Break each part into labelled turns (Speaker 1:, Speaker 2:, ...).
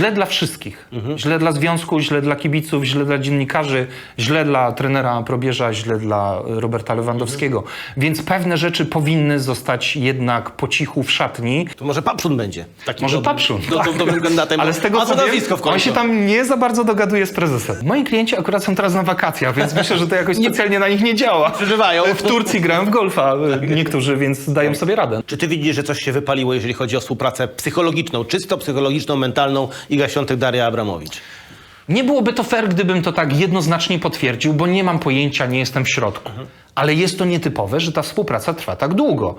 Speaker 1: źle dla wszystkich.
Speaker 2: Mhm.
Speaker 1: Źle dla związku, źle dla kibiców, źle dla dziennikarzy, źle dla trenera Probierza, źle dla y, Roberta Lewandowskiego.
Speaker 2: Mhm.
Speaker 1: Więc pewne rzeczy powinny zostać jednak po cichu w szatni.
Speaker 2: To może Papszun będzie. Taki
Speaker 1: Może
Speaker 2: dobry-
Speaker 1: Papszun.
Speaker 2: Do, do, dobrym kandydatem.
Speaker 1: Ale z tego co
Speaker 2: nazwisko w
Speaker 1: wiem,
Speaker 2: końcu?
Speaker 1: on się tam nie za bardzo dogaduje z prezesem. Moi klienci akurat są teraz na wakacjach, więc myślę, że to jakoś specjalnie na nich nie działa.
Speaker 2: Przeżywają.
Speaker 1: W Turcji grają w golfa y, niektórzy, więc dają sobie radę.
Speaker 2: Czy ty widzisz, że coś się wypaliło, jeżeli chodzi o współpracę psychologiczną, czysto psychologiczną, mentalną Iga Świątek, Daria Abramowicz?
Speaker 1: Nie byłoby to fair, gdybym to tak jednoznacznie potwierdził, bo nie mam pojęcia, nie jestem w środku. Ale jest to nietypowe, że ta współpraca trwa tak długo.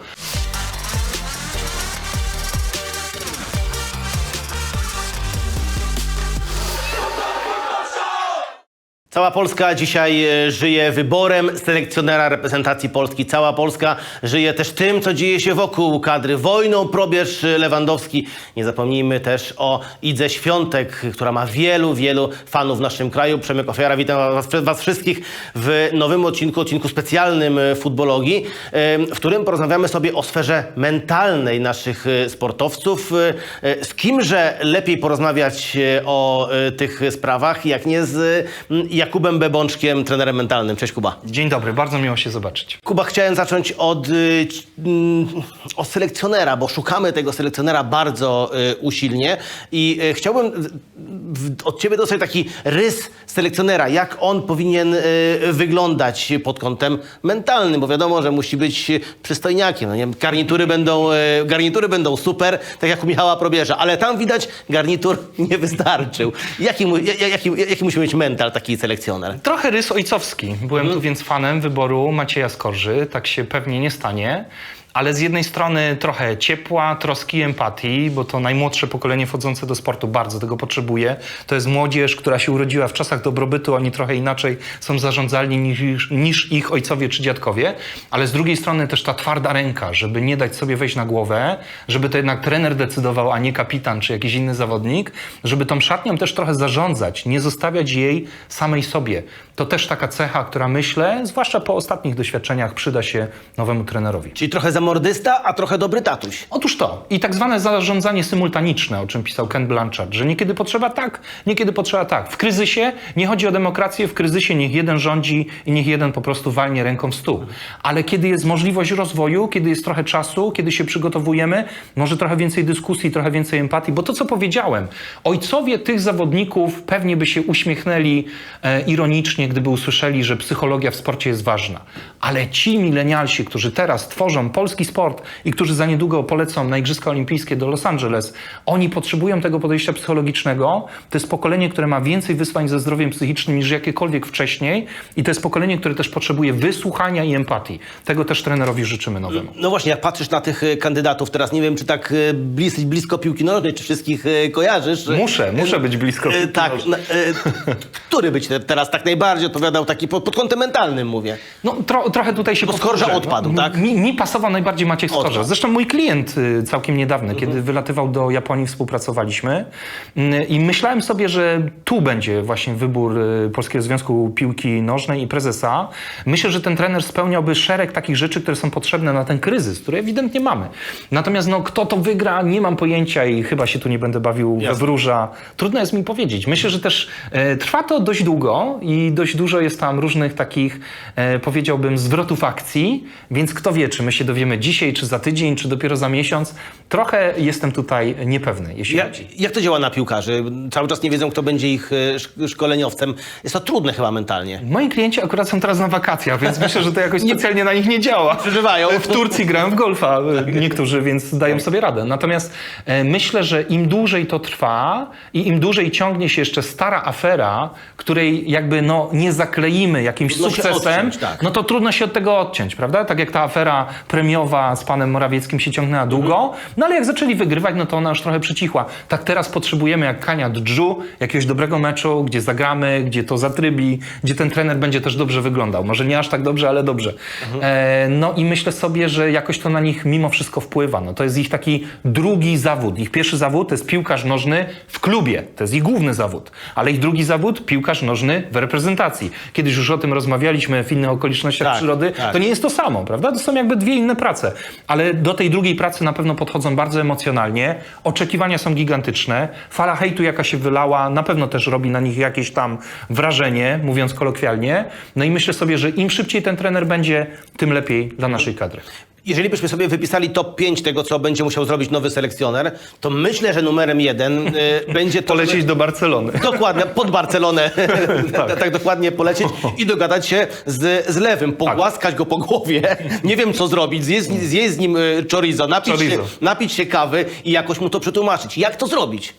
Speaker 2: Cała Polska dzisiaj e, żyje wyborem selekcjonera reprezentacji Polski. Cała Polska żyje też tym, co dzieje się wokół kadry. Wojną probierz Lewandowski. Nie zapomnijmy też o Idze Świątek, która ma wielu, wielu fanów w naszym kraju. Przemek Ofiara, witam was, was wszystkich w nowym odcinku, odcinku specjalnym e, Futbologii, e, w którym porozmawiamy sobie o sferze mentalnej naszych e, sportowców. E, e, Z kimże lepiej porozmawiać e, o e, tych sprawach, jak nie z mm, Jakubem Bebączkiem, trenerem mentalnym. Cześć Kuba.
Speaker 1: Dzień dobry, bardzo miło się zobaczyć.
Speaker 2: Kuba, chciałem zacząć od, y, mm, od selekcjonera, bo szukamy tego selekcjonera bardzo y, usilnie i y, chciałbym w- od ciebie dostać taki rys selekcjonera, jak on powinien y, wyglądać pod kątem mentalnym, bo wiadomo, że musi być przystojniakiem. No nie? Garnitury, będą, y, garnitury będą super, tak jak u Michała Probierza, ale tam widać garnitur nie wystarczył. Jaki, jaki, jaki musi mieć mental taki selekcjoner?
Speaker 1: Trochę rys ojcowski. Byłem tu więc fanem wyboru Macieja Skorży. Tak się pewnie nie stanie. Ale z jednej strony trochę ciepła, troski, empatii, bo to najmłodsze pokolenie wchodzące do sportu bardzo tego potrzebuje. To jest młodzież, która się urodziła w czasach dobrobytu, oni trochę inaczej są zarządzalni niż, niż ich ojcowie czy dziadkowie. Ale z drugiej strony też ta twarda ręka, żeby nie dać sobie wejść na głowę, żeby to jednak trener decydował, a nie kapitan czy jakiś inny zawodnik, żeby tą szatnią też trochę zarządzać, nie zostawiać jej samej sobie. To też taka cecha, która myślę, zwłaszcza po ostatnich doświadczeniach, przyda się nowemu trenerowi.
Speaker 2: Czyli trochę zamordysta, a trochę dobry tatuś.
Speaker 1: Otóż to. I tak zwane zarządzanie symultaniczne, o czym pisał Ken Blanchard, że niekiedy potrzeba tak, niekiedy potrzeba tak. W kryzysie nie chodzi o demokrację, w kryzysie niech jeden rządzi i niech jeden po prostu walnie ręką w stół. Ale kiedy jest możliwość rozwoju, kiedy jest trochę czasu, kiedy się przygotowujemy, może trochę więcej dyskusji, trochę więcej empatii, bo to, co powiedziałem, ojcowie tych zawodników pewnie by się uśmiechnęli e, ironicznie, gdyby usłyszeli, że psychologia w sporcie jest ważna. Ale ci milenialsi, którzy teraz tworzą polski sport i którzy za niedługo polecą na Igrzyska Olimpijskie do Los Angeles, oni potrzebują tego podejścia psychologicznego. To jest pokolenie, które ma więcej wyzwań ze zdrowiem psychicznym niż jakiekolwiek wcześniej i to jest pokolenie, które też potrzebuje wysłuchania i empatii. Tego też trenerowi życzymy nowemu.
Speaker 2: No właśnie, jak patrzysz na tych e, kandydatów teraz, nie wiem, czy tak e, blis, blisko piłki nożnej, czy wszystkich e, kojarzysz?
Speaker 1: Muszę, muszę być blisko piłki
Speaker 2: Tak,
Speaker 1: nożnej.
Speaker 2: e, który by ci te- teraz tak najbardziej odpowiadał, taki pod, kątem mentalnym mówię?
Speaker 1: No tro, trochę tutaj się
Speaker 2: Bo Skorża odpadł,
Speaker 1: no,
Speaker 2: tak?
Speaker 1: Mi, mi pasował najbardziej Maciek.
Speaker 2: Odpadł.
Speaker 1: Zresztą mój klient y, całkiem niedawny,
Speaker 2: Mhm.
Speaker 1: kiedy wylatywał do Japonii, współpracowaliśmy Mm, i myślałem sobie, że tu będzie właśnie wybór y, Polskiego Związku Piłki Nożnej i prezesa. Myślę, że ten trener spełniałby szereg takich rzeczy, które są potrzebne na ten kryzys, który ewidentnie mamy. Natomiast no, kto to wygra, nie mam pojęcia i chyba się tu nie będę bawił we
Speaker 2: Jasne.
Speaker 1: wróża. Trudno jest mi powiedzieć. Myślę, że też e, trwa to dość długo i dość dużo jest tam różnych takich, e, powiedziałbym, zwrotów akcji, więc kto wie, czy my się dowiemy dzisiaj, czy za tydzień, czy dopiero za miesiąc. Trochę jestem tutaj niepewny, jeśli
Speaker 2: Jak,
Speaker 1: chodzi.
Speaker 2: jak to działa na piłkarzy? Cały czas nie wiedzą, kto będzie ich e, szk- szkoleniowcem. Jest to trudne chyba mentalnie.
Speaker 1: Moi klienci akurat są teraz na wakacjach, więc myślę, że to jakoś specjalnie na nich nie działa.
Speaker 2: Przeżywają.
Speaker 1: W Turcji grają w golfa e, niektórzy, więc dają sobie radę. Natomiast e, myślę, że im dłużej to trwa i im dłużej ciągnie się jeszcze stara afera, której jakby no, nie zakleimy jakimś
Speaker 2: Trudno
Speaker 1: sukcesem,
Speaker 2: odciąć, tak.
Speaker 1: no to trudno się od tego odciąć, prawda? Tak jak ta afera premiowa z panem Morawieckim się ciągnęła długo, no ale jak zaczęli wygrywać, no to ona już trochę przycichła. Tak teraz potrzebujemy jak Kania Dżu, jakiegoś dobrego meczu, gdzie zagramy, gdzie to zatrybi, gdzie ten trener będzie też dobrze wyglądał. Może nie aż tak dobrze, ale dobrze. E, no i myślę sobie, że jakoś to na nich mimo wszystko wpływa. No to jest ich taki drugi zawód. Ich pierwszy zawód to jest piłkarz nożny w klubie. To jest ich główny zawód. Ale ich drugi zawód, piłkarz nożny w reprezentacji. Kiedyś już o tym rozmawialiśmy w innych okolicznościach
Speaker 2: Tak,
Speaker 1: przyrody.
Speaker 2: tak.
Speaker 1: To nie jest to samo, prawda? To są jakby dwie inne prace. Pracę. Ale do tej drugiej pracy na pewno podchodzą bardzo emocjonalnie. Oczekiwania są gigantyczne. Fala hejtu, jaka się wylała, na pewno też robi na nich jakieś tam wrażenie, mówiąc kolokwialnie. No i myślę sobie, że im szybciej ten trener będzie, tym lepiej dla naszej kadry.
Speaker 2: Jeżeli byśmy sobie wypisali top 5 tego, co będzie musiał zrobić nowy selekcjoner, to myślę, że numerem jeden y, będzie to...
Speaker 1: Polecieć do Barcelony.
Speaker 2: Dokładnie, pod Barcelonę, tak. dokładnie polecieć i dogadać się z, z lewym, pogłaskać go po głowie, nie wiem co zrobić, zjeść, zjeść z nim y, chorizo, napić,
Speaker 1: Chorizo.
Speaker 2: Się, napić się kawy i jakoś mu to przetłumaczyć. Jak to zrobić?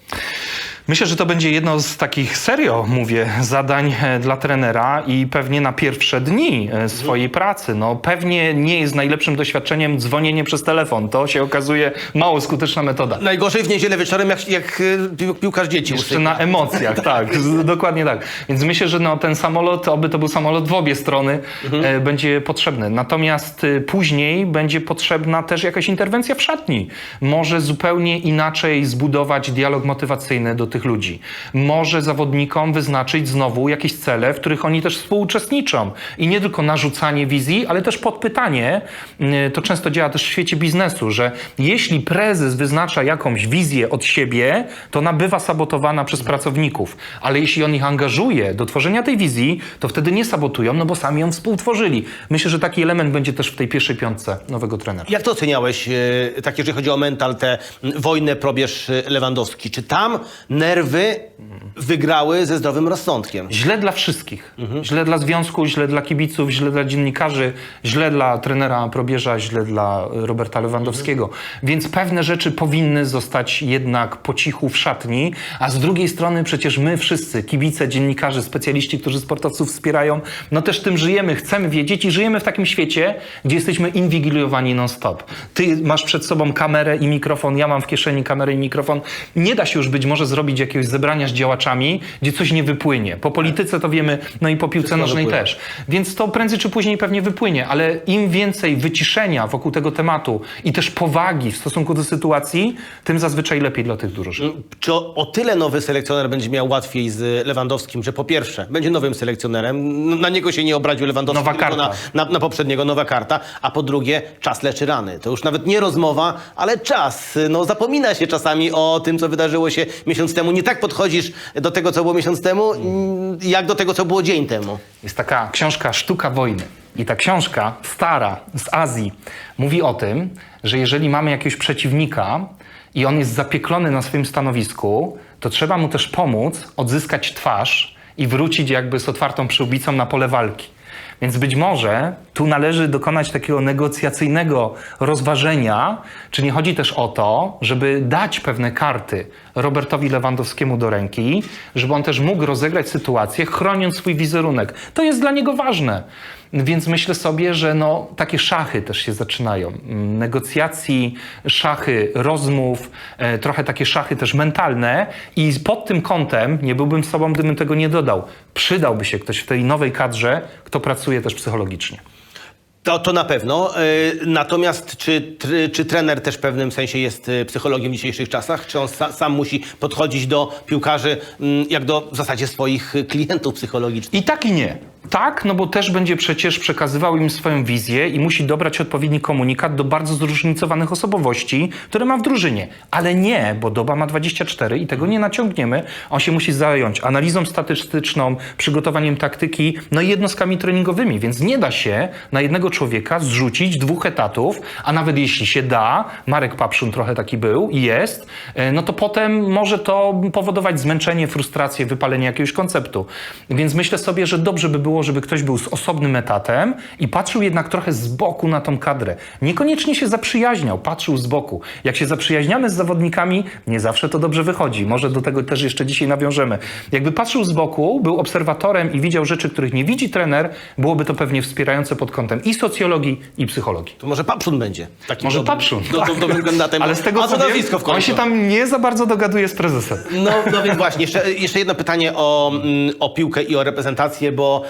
Speaker 1: Myślę, że to będzie jedno z takich, serio mówię, zadań e, dla trenera i pewnie na pierwsze dni e, swojej pracy. No, pewnie nie jest najlepszym doświadczeniem dzwonienie przez telefon. To się okazuje mało skuteczna metoda.
Speaker 2: Najgorzej w niedzielę wieczorem, jak, jak pi- piłkarz dzieci
Speaker 1: Jeszcze na emocjach, tak, dokładnie tak. Więc myślę, że no, ten samolot, oby to był samolot w obie strony, e, będzie potrzebny. Natomiast e, później będzie potrzebna też jakaś interwencja w szatni. Może zupełnie inaczej zbudować dialog motywacyjny do tych ludzi. Może zawodnikom wyznaczyć znowu jakieś cele, w których oni też współuczestniczą. I nie tylko narzucanie wizji, ale też podpytanie. Y, To często działa też w świecie biznesu, że jeśli prezes wyznacza jakąś wizję od siebie, to ona bywa sabotowana przez pracowników. Ale jeśli on ich angażuje do tworzenia tej wizji, to wtedy nie sabotują, no bo sami ją współtworzyli. Myślę, że taki element będzie też w tej pierwszej piątce nowego trenera.
Speaker 2: Jak to oceniałeś, y, tak jeżeli chodzi o mental, tę wojnę probierz y, Lewandowski? Czy tam nerwy wygrały ze zdrowym rozsądkiem?
Speaker 1: Źle dla wszystkich. Źle dla związku, źle dla kibiców, źle dla dziennikarzy, źle dla trenera Probierza, źle dla e, Roberta Lewandowskiego. Więc pewne rzeczy powinny zostać jednak po cichu w szatni, a z drugiej strony przecież my wszyscy, kibice, dziennikarze, specjaliści, którzy sportowców wspierają, no też tym żyjemy, chcemy wiedzieć i żyjemy w takim świecie, gdzie jesteśmy inwigilowani non-stop. Ty masz przed sobą kamerę i mikrofon, ja mam w kieszeni kamerę i mikrofon. Nie da się już być może zrobić jakiegoś zebrania z działaczami, gdzie coś nie wypłynie. Po polityce to wiemy, no i po piłce nożnej też. Więc to prędzej czy później pewnie wypłynie, ale im więcej wyciszenia wokół tego tematu i też powagi w stosunku do sytuacji, tym zazwyczaj lepiej dla tych drużyn.
Speaker 2: Czy o, o tyle nowy selekcjoner będzie miał łatwiej z Lewandowskim, że po pierwsze będzie nowym selekcjonerem, na niego się nie obraził Lewandowski,
Speaker 1: Nowa
Speaker 2: tylko na,
Speaker 1: karta.
Speaker 2: na, na poprzedniego nowa karta, a po drugie czas leczy rany. To już nawet nie rozmowa, ale czas. No zapomina się czasami o tym, co wydarzyło się miesiąc temu. Nie tak podchodzisz do tego, co było miesiąc temu, mm, jak do tego, co było dzień temu.
Speaker 1: Jest taka książka Sztuka wojny. I ta książka, stara, z Azji, mówi o tym, że jeżeli mamy jakiegoś przeciwnika i on jest zapieklony na swoim stanowisku, to trzeba mu też pomóc odzyskać twarz i wrócić jakby z otwartą przyłbicą na pole walki. Więc być może tu należy dokonać takiego negocjacyjnego rozważenia, czy nie chodzi też o to, żeby dać pewne karty Robertowi Lewandowskiemu do ręki, żeby on też mógł rozegrać sytuację, chroniąc swój wizerunek. To jest dla niego ważne. Więc myślę sobie, że no, takie szachy też się zaczynają. Mm, Negocjacji, szachy rozmów, e, trochę takie szachy też mentalne i pod tym kątem nie byłbym sobą, gdybym tego nie dodał. Przydałby się ktoś w tej nowej kadrze, kto pracuje też psychologicznie.
Speaker 2: To, to na pewno. Y, Natomiast czy, czy trener też w pewnym sensie jest y, psychologiem w dzisiejszych czasach? Czy on sa, sam musi podchodzić do piłkarzy mm, jak do w zasadzie swoich klientów psychologicznych?
Speaker 1: I tak i nie. Tak, no bo też będzie przecież przekazywał im swoją wizję i musi dobrać odpowiedni komunikat do bardzo zróżnicowanych osobowości, które ma w drużynie. Ale nie, bo doba ma 24 i tego nie naciągniemy. On się musi zająć analizą statystyczną, przygotowaniem taktyki, no i jednostkami treningowymi, więc nie da się na jednego człowieka zrzucić dwóch etatów, a nawet jeśli się da, Marek Papszun trochę taki był i jest, e, no to potem może to powodować zmęczenie, frustrację, wypalenie jakiegoś konceptu. Więc myślę sobie, że dobrze by było, żeby ktoś był z osobnym etatem i patrzył jednak trochę z boku na tą kadrę. Niekoniecznie się zaprzyjaźniał, patrzył z boku. Jak się zaprzyjaźniamy z zawodnikami, nie zawsze to dobrze wychodzi. Może do tego też jeszcze dzisiaj nawiążemy. Jakby patrzył z boku, był obserwatorem i widział rzeczy, których nie widzi trener, byłoby to pewnie wspierające pod kątem i socjologii, i psychologii.
Speaker 2: To może Papszun będzie. Takim
Speaker 1: Może
Speaker 2: dobrym,
Speaker 1: Papszun.
Speaker 2: Do, do, dobrym kandydatem.
Speaker 1: Ale z tego co wiem,
Speaker 2: w końcu.
Speaker 1: on się tam nie za bardzo dogaduje z prezesem.
Speaker 2: No, no więc właśnie, jeszcze, jeszcze jedno pytanie o, mm, o piłkę i o reprezentację, bo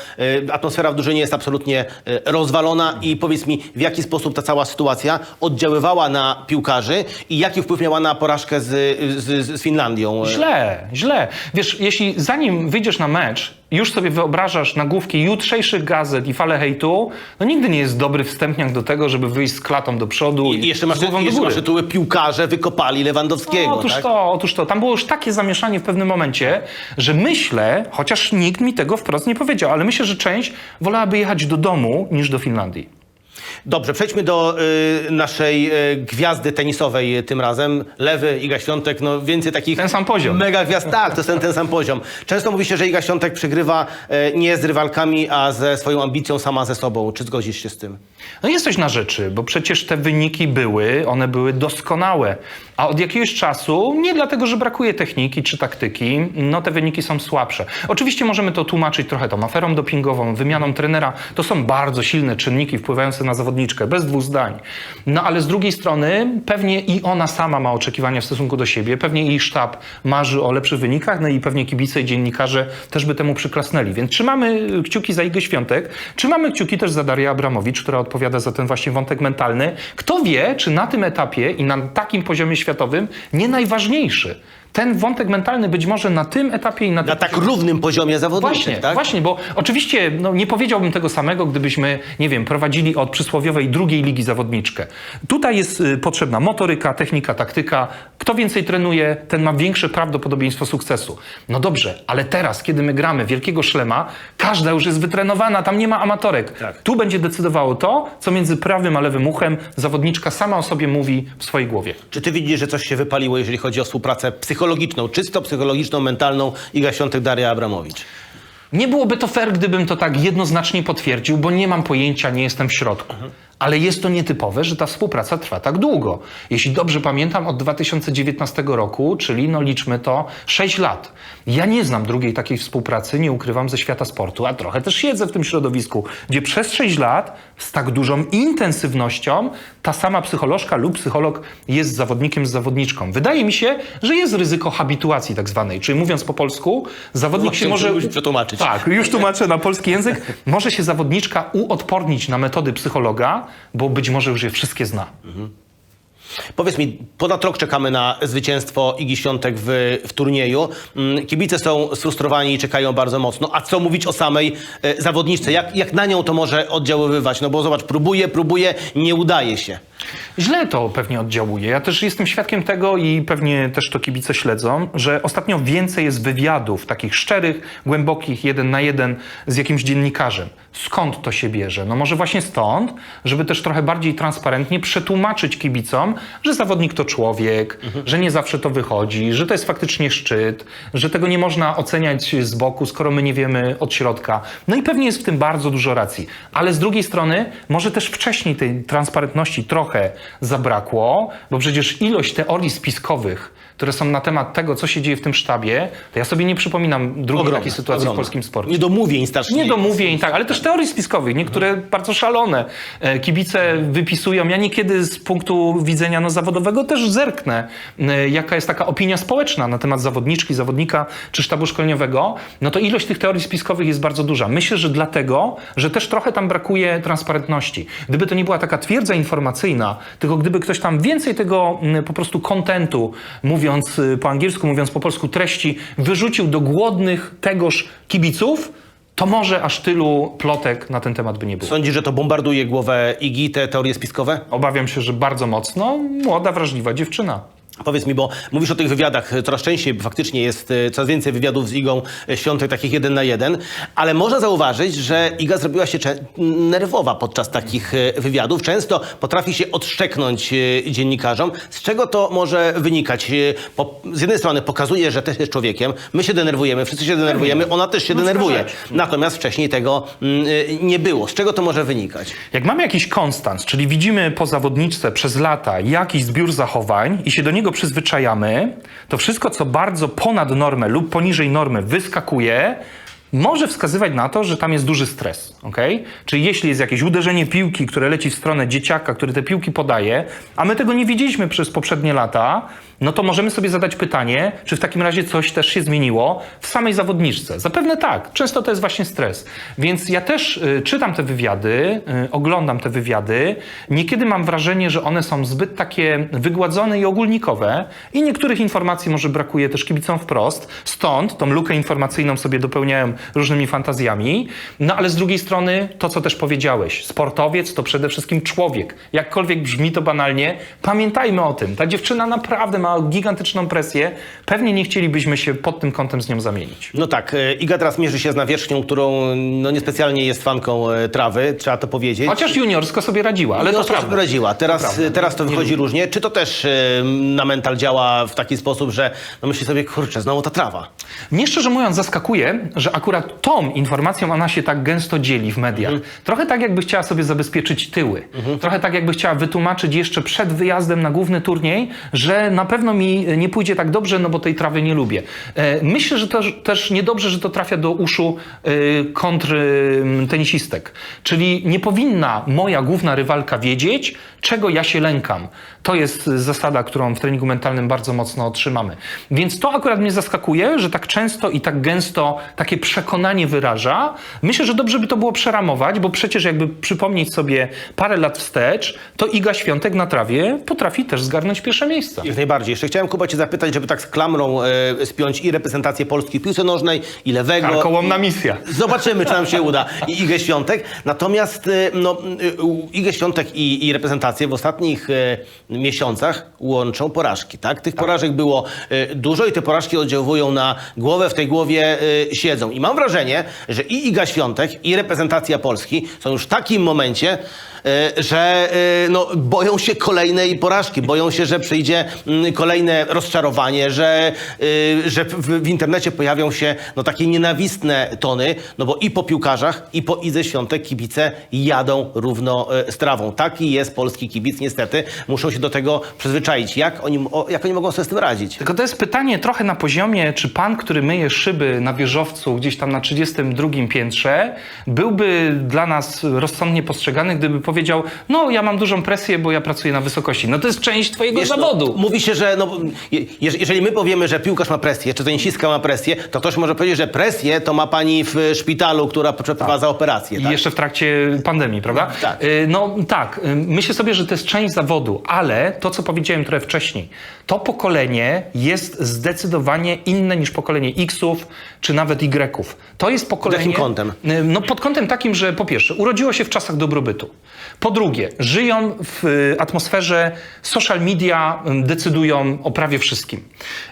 Speaker 2: atmosfera w drużynie jest absolutnie y, rozwalona i powiedz mi, w jaki sposób ta cała sytuacja oddziaływała na piłkarzy i jaki wpływ miała na porażkę z, z, z Finlandią?
Speaker 1: Źle, źle. Wiesz, jeśli zanim wyjdziesz na mecz już sobie wyobrażasz nagłówki jutrzejszych gazet i fale hejtu, no nigdy nie jest dobry wstępniak do tego, żeby wyjść z klatą do przodu i,
Speaker 2: I jeszcze masz,
Speaker 1: głową do
Speaker 2: jeszcze
Speaker 1: góry.
Speaker 2: masz tytuły piłkarze wykopali Lewandowskiego,
Speaker 1: No, otóż
Speaker 2: tak?
Speaker 1: to, otóż to. Tam było już takie zamieszanie w pewnym momencie, że myślę, chociaż nikt mi tego wprost nie powiedział, ale myślę, że część wolałaby jechać do domu niż do Finlandii.
Speaker 2: Dobrze, przejdźmy do y, naszej y, gwiazdy tenisowej tym razem. Lewy, Iga Świątek, no więcej takich...
Speaker 1: Ten sam poziom.
Speaker 2: Mega gwiazd, tak, to jest ten, ten sam poziom. Często mówi się, że Iga Świątek przegrywa y, nie z rywalkami, a ze swoją ambicją sama ze sobą. Czy zgodzisz się z tym?
Speaker 1: No jest coś na rzeczy, bo przecież te wyniki były, one były doskonałe. A od jakiegoś czasu, nie dlatego, że brakuje techniki czy taktyki, no te wyniki są słabsze. Oczywiście możemy to tłumaczyć trochę tą aferą dopingową, wymianą trenera. To są bardzo silne czynniki wpływające na zawodniczkę, bez dwóch zdań. No ale z drugiej strony pewnie i ona sama ma oczekiwania w stosunku do siebie, pewnie jej sztab marzy o lepszych wynikach, no i pewnie kibice i dziennikarze też by temu przyklasnęli. Więc trzymamy kciuki za Igę Świątek, trzymamy kciuki też za Darię Abramowicz, która odpowiada za ten właśnie wątek mentalny. Kto wie, czy na tym etapie i na takim poziomie światowym nie najważniejszy. Ten wątek mentalny być może na tym etapie i na,
Speaker 2: Na
Speaker 1: tym
Speaker 2: tak równym poziomie zawodniczych,
Speaker 1: Właśnie,
Speaker 2: tak?
Speaker 1: właśnie, bo oczywiście no, nie powiedziałbym tego samego, gdybyśmy, nie wiem, prowadzili od przysłowiowej drugiej ligi zawodniczkę. Tutaj jest y, potrzebna motoryka, technika, taktyka. Kto więcej trenuje, ten ma większe prawdopodobieństwo sukcesu. No dobrze, ale teraz, kiedy my gramy wielkiego szlema, każda już jest wytrenowana, tam nie ma amatorek.
Speaker 2: Tak.
Speaker 1: Tu będzie decydowało to, co między prawym a lewym uchem zawodniczka sama o sobie mówi w swojej głowie.
Speaker 2: Czy ty widzisz, że coś się wypaliło, jeżeli chodzi o współpracę psychologiczną, czysto psychologiczną, mentalną Iga Świątek, Daria Abramowicz?
Speaker 1: Nie byłoby to fair, gdybym to tak jednoznacznie potwierdził, bo nie mam pojęcia, nie jestem w środku. Ale jest to nietypowe, że ta współpraca trwa tak długo. Jeśli dobrze pamiętam, od 2019 roku, czyli no liczmy to 6 lat. Ja nie znam drugiej takiej współpracy, nie ukrywam, ze świata sportu, a trochę też siedzę w tym środowisku, gdzie przez 6 lat z tak dużą intensywnością ta sama psycholożka lub psycholog jest zawodnikiem z zawodniczką. Wydaje mi się, że jest ryzyko habituacji tak zwanej, czyli mówiąc po polsku, zawodnik się
Speaker 2: Właśnie
Speaker 1: może...
Speaker 2: musisz przetłumaczyć.
Speaker 1: Tak, już tłumaczę na polski język. Może się zawodniczka uodpornić na metody psychologa, bo być może już je wszystkie zna.
Speaker 2: Powiedz mi, ponad rok czekamy na zwycięstwo Igi Świątek w, w turnieju. Mm, Kibice są sfrustrowani i czekają bardzo mocno. A co mówić o samej e, zawodniczce? Jak, jak na nią to może oddziaływać? No bo zobacz, próbuje, próbuje, nie udaje się.
Speaker 1: Źle to pewnie oddziałuje. Ja też jestem świadkiem tego i pewnie też to kibice śledzą, że ostatnio więcej jest wywiadów takich szczerych, głębokich, jeden na jeden z jakimś dziennikarzem. Skąd to się bierze? No może właśnie stąd, żeby też trochę bardziej transparentnie przetłumaczyć kibicom, że zawodnik to człowiek, że nie zawsze to wychodzi, że to jest faktycznie szczyt, że tego nie można oceniać z boku, skoro my nie wiemy od środka. No i pewnie jest w tym bardzo dużo racji. Ale z drugiej strony, może też wcześniej tej transparentności trochę zabrakło, bo przecież ilość teorii spiskowych, które są na temat tego, co się dzieje w tym sztabie, to ja sobie nie przypominam drugiej
Speaker 2: Ogromne,
Speaker 1: takiej sytuacji
Speaker 2: ogromne.
Speaker 1: w polskim sporcie.
Speaker 2: Niedomówień strasznie.
Speaker 1: Niedomówień, tak, ale też teorii spiskowych, niektóre bardzo szalone. E, Kibice wypisują, ja niekiedy z punktu widzenia no, zawodowego też zerknę, e, jaka jest taka opinia społeczna na temat zawodniczki, zawodnika czy sztabu szkoleniowego, no to ilość tych teorii spiskowych jest bardzo duża. Myślę, że dlatego, że też trochę tam brakuje transparentności. Gdyby to nie była taka twierdza informacyjna, tylko gdyby ktoś tam więcej tego mm, po prostu kontentu, mówiąc y, po angielsku, mówiąc po polsku treści, wyrzucił do głodnych tegoż kibiców, to może aż tylu plotek na ten temat by nie było.
Speaker 2: Sądzisz, że to bombarduje głowę Igi, te teorie spiskowe?
Speaker 1: Obawiam się, że bardzo mocno. Młoda, wrażliwa dziewczyna.
Speaker 2: Powiedz mi, bo mówisz o tych wywiadach coraz częściej, faktycznie jest e, coraz więcej wywiadów z Igą e, Świątek, takich jeden na jeden, ale można zauważyć, że Iga zrobiła się nerwowa podczas takich e, wywiadów. Często potrafi się odszczeknąć dziennikarzom. Z czego to może wynikać? Po, z jednej strony pokazuje, że też jest człowiekiem, my się denerwujemy, wszyscy się denerwujemy, ona też się
Speaker 1: Ludzka
Speaker 2: denerwuje. Natomiast wcześniej tego mm, nie było. Z czego to może wynikać?
Speaker 1: Jak mamy jakiś konstans, czyli widzimy po zawodniczce przez lata jakiś zbiór zachowań i się do niego przyzwyczajamy, to wszystko, co bardzo ponad normę lub poniżej normy wyskakuje, może wskazywać na to, że tam jest duży stres. Okay? Czyli jeśli jest jakieś uderzenie piłki, które leci w stronę dzieciaka, który te piłki podaje, a my tego nie widzieliśmy przez poprzednie lata, no to możemy sobie zadać pytanie, czy w takim razie coś też się zmieniło w samej zawodniczce. Zapewne tak. Często to jest właśnie stres. Więc ja też y, czytam te wywiady, y, oglądam te wywiady. Niekiedy mam wrażenie, że one są zbyt takie wygładzone i ogólnikowe i niektórych informacji może brakuje też kibicom wprost. Stąd tą lukę informacyjną sobie dopełniają różnymi fantazjami. No ale z drugiej strony to, co też powiedziałeś, sportowiec to przede wszystkim człowiek. Jakkolwiek brzmi to banalnie, pamiętajmy o tym. Ta dziewczyna naprawdę ma gigantyczną presję. Pewnie nie chcielibyśmy się pod tym kątem z nią zamienić.
Speaker 2: No tak, e, Iga teraz mierzy się z nawierzchnią, którą no niespecjalnie jest fanką e, trawy, trzeba to powiedzieć.
Speaker 1: Chociaż juniorsko sobie radziła, ale
Speaker 2: no,
Speaker 1: to
Speaker 2: sobie
Speaker 1: prawda.
Speaker 2: radziła. Teraz,
Speaker 1: To prawda.
Speaker 2: teraz to wychodzi różnie. Czy to też e, na mental działa w taki sposób, że no myśli sobie, kurczę, znowu ta trawa.
Speaker 1: Mnie szczerze mówiąc zaskakuje, że akurat tą informacją ona się tak gęsto dzieli w mediach. Trochę tak jakby chciała sobie zabezpieczyć tyły. Trochę tak jakby chciała wytłumaczyć jeszcze przed wyjazdem na główny turniej, że na pewno mi nie pójdzie tak dobrze, no bo tej trawy nie lubię. E, Myślę, że też, też niedobrze, że to trafia do uszu e, kontrtenisistek. Czyli nie powinna moja główna rywalka wiedzieć, czego ja się lękam. To jest zasada, którą w treningu mentalnym bardzo mocno otrzymamy. Więc to akurat mnie zaskakuje, że tak często i tak gęsto takie przekonanie wyraża. Myślę, że dobrze by to było przeramować, bo przecież jakby przypomnieć sobie parę lat wstecz, to Iga Świątek na trawie potrafi też zgarnąć pierwsze miejsce.
Speaker 2: Jak najbardziej. Jeszcze chciałem Kuba cię zapytać, żeby tak z klamrą e, spiąć i reprezentację Polski w piłce nożnej, i lewego.
Speaker 1: Karkołomna misja.
Speaker 2: Zobaczymy, czy nam się uda. I Igę Świątek. Natomiast e, no, e, Igę Świątek i, i reprezentację w ostatnich e, miesiącach łączą porażki. Tak? Tych porażek było e, dużo i te porażki oddziałują na głowę, w tej głowie e, siedzą. I mam wrażenie, że i Iga Świątek, i reprezentacja Polski są już w takim momencie, że e, no, boją się kolejnej porażki, boją się, że przyjdzie mm, kolejne rozczarowanie, że, e, że w, internecie pojawią się no, takie nienawistne tony, no bo i po piłkarzach, i po Idze Świątek kibice jadą równo e, z trawą. Taki jest polski kibic, niestety. Muszą się do tego przyzwyczaić. Jak oni, jak oni mogą sobie z tym radzić?
Speaker 1: Tylko to jest pytanie trochę na poziomie, czy pan, który myje szyby na wieżowcu gdzieś tam na 32 piętrze, byłby dla nas rozsądnie postrzegany, gdyby powiedział, no ja mam dużą presję, bo ja pracuję na wysokości. No to jest część twojego
Speaker 2: Wiesz,
Speaker 1: zawodu.
Speaker 2: No, mówi się, że no, je, jeż- jeżeli my powiemy, że piłkarz ma presję, czy tenisistka ma presję, to ktoś może powiedzieć, że presję to ma pani w szpitalu, która przeprowadza operację.
Speaker 1: I
Speaker 2: Tak?
Speaker 1: jeszcze w trakcie pandemii, prawda?
Speaker 2: Tak.
Speaker 1: Y, No tak, y, myślę sobie, że to jest część zawodu, ale to, co powiedziałem trochę wcześniej, to pokolenie jest zdecydowanie inne niż pokolenie X-ów, czy nawet Y-ów. To jest pokolenie...
Speaker 2: Jakim kątem?
Speaker 1: Y, No pod kątem takim, że po pierwsze, urodziło się w czasach dobrobytu. Po drugie, żyją w y, atmosferze social media, y, decydują o prawie wszystkim.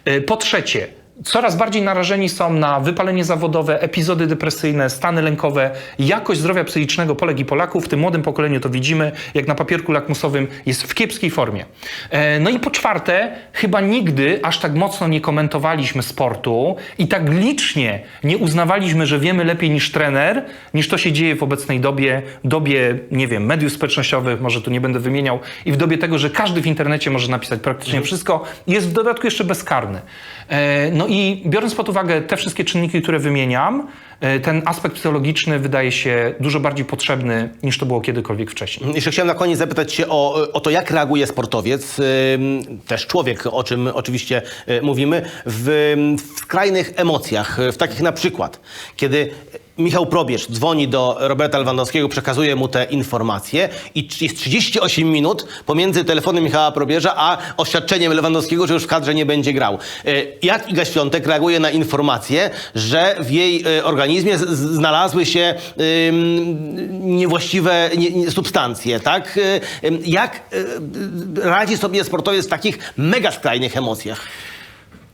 Speaker 1: Y, Po trzecie, coraz bardziej narażeni są na wypalenie zawodowe, epizody depresyjne, stany lękowe, jakość zdrowia psychicznego Polek i Polaków. W tym młodym pokoleniu to widzimy, jak na papierku lakmusowym jest w kiepskiej formie. E, No i po czwarte, chyba nigdy aż tak mocno nie komentowaliśmy sportu i tak licznie nie uznawaliśmy, że wiemy lepiej niż trener, niż to się dzieje w obecnej dobie, dobie, nie wiem, mediów społecznościowych, może tu nie będę wymieniał, i w dobie tego, że każdy w internecie może napisać praktycznie wszystko, jest w dodatku jeszcze bezkarny. E, No i biorąc pod uwagę te wszystkie czynniki, które wymieniam, ten aspekt psychologiczny wydaje się dużo bardziej potrzebny niż to było kiedykolwiek wcześniej.
Speaker 2: Jeszcze chciałem na koniec zapytać się o, o to, jak reaguje sportowiec, też człowiek, o czym oczywiście y, mówimy, w, w skrajnych emocjach, w takich na przykład, kiedy Michał Probierz dzwoni do Roberta Lewandowskiego, przekazuje mu te informacje i jest 38 minut pomiędzy telefonem Michała Probierza a oświadczeniem Lewandowskiego, że już w kadrze nie będzie grał. Y, Jak Iga Świątek reaguje na informację, że w jej y, organizmie znalazły się niewłaściwe nie, nie, substancje, tak? Y, Jak y, radzi sobie sportowiec w takich mega skrajnych emocjach?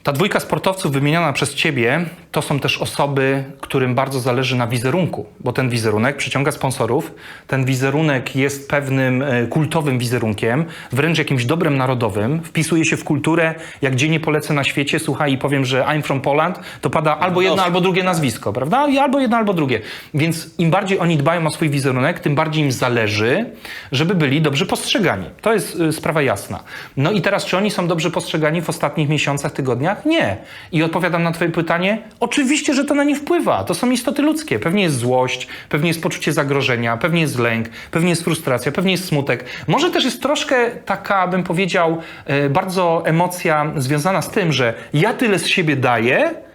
Speaker 1: Ta dwójka sportowców wymieniona przez ciebie to są też osoby, którym bardzo zależy na wizerunku, bo ten wizerunek przyciąga sponsorów. Ten wizerunek jest pewnym e, kultowym wizerunkiem, wręcz jakimś dobrem narodowym. Wpisuje się w kulturę. Jak gdzie nie polecę na świecie, słuchaj i powiem, że I'm from Poland, to pada albo jedno, albo drugie nazwisko, prawda? I albo jedno, albo drugie. Więc im bardziej oni dbają o swój wizerunek, tym bardziej im zależy, żeby byli dobrze postrzegani. To jest y, sprawa jasna. No i teraz, czy oni są dobrze postrzegani w ostatnich miesiącach, tygodniach? Nie. I odpowiadam na twoje pytanie, oczywiście, że to na nie wpływa. To są istoty ludzkie. Pewnie jest złość, pewnie jest poczucie zagrożenia, pewnie jest lęk, pewnie jest frustracja, pewnie jest smutek. Może też jest troszkę taka, bym powiedział, y, bardzo emocja związana z tym, że ja tyle z siebie daję,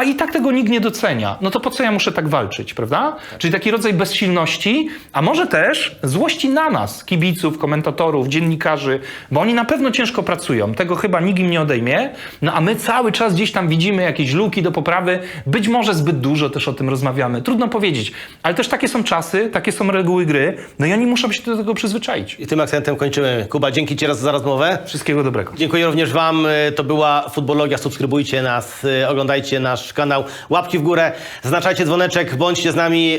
Speaker 1: a i tak tego nikt nie docenia, no to po co ja muszę tak walczyć, prawda? Czyli taki rodzaj bezsilności, a może też złości na nas, kibiców, komentatorów, dziennikarzy, bo oni na pewno ciężko pracują, tego chyba nikt im nie odejmie, no a my cały czas gdzieś tam widzimy jakieś luki do poprawy, być może zbyt dużo też o tym rozmawiamy, trudno powiedzieć, ale też takie są czasy, takie są reguły gry, no i oni muszą się do tego przyzwyczaić.
Speaker 2: I tym akcentem kończymy. Kuba, dzięki Ci raz za rozmowę.
Speaker 1: Wszystkiego dobrego.
Speaker 2: Dziękuję również Wam. To była Futbologia. Subskrybujcie nas, oglądajcie nasz kanał. Łapki w górę, zaznaczajcie dzwoneczek, bądźcie z nami.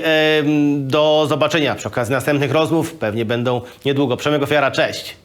Speaker 2: Do zobaczenia przy okazji następnych rozmów. Pewnie będą niedługo. Przemek Ofiara, cześć.